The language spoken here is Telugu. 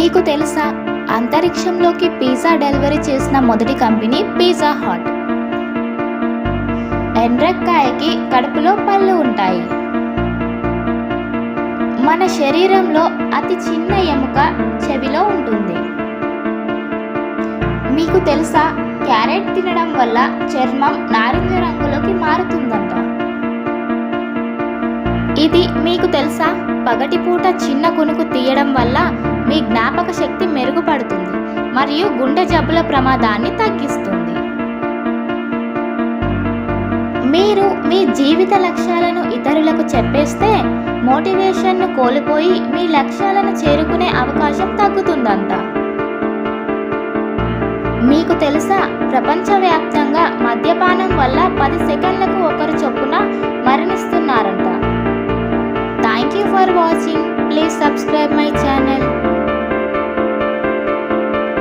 మీకు తెలుసా? అంతరిక్షంలోకి పిజ్జా డెలివరీ చేసిన మొదటి కంపెనీ పిజ్జా హాట్. ఎండ్రక్కాయకి కడుపులో పళ్ళు ఉంటాయి. మన శరీరంలో అతి చిన్న ఎముక చెవిలో ఉంటుంది. మీకు తెలుసా? క్యారెట్ తినడం వల్ల చర్మం నారింజ రంగులోకి మారుతుందంట. ఇది మీకు తెలుసా? పగటిపూట చిన్న కునుకు తీయడం వల్ల మీ జ్ఞాపక శక్తి మెరుగుపడుతుంది మరియు గుండె జబ్బుల ప్రమాదాన్ని తగ్గిస్తుంది. మీరు మీ జీవిత లక్ష్యాలను ఇతరులకు చెప్పేస్తే మోటివేషన్ను కోల్పోయి మీ లక్ష్యాలను చేరుకునే అవకాశం తగ్గుతుందంట. మీకు తెలుసా ప్రపంచవ్యాప్తంగా మద్యపానం వల్ల పది సెకండ్లకు ఒకరు చొప్పున మరణిస్తున్నారంట. Thank you for watching. Please subscribe my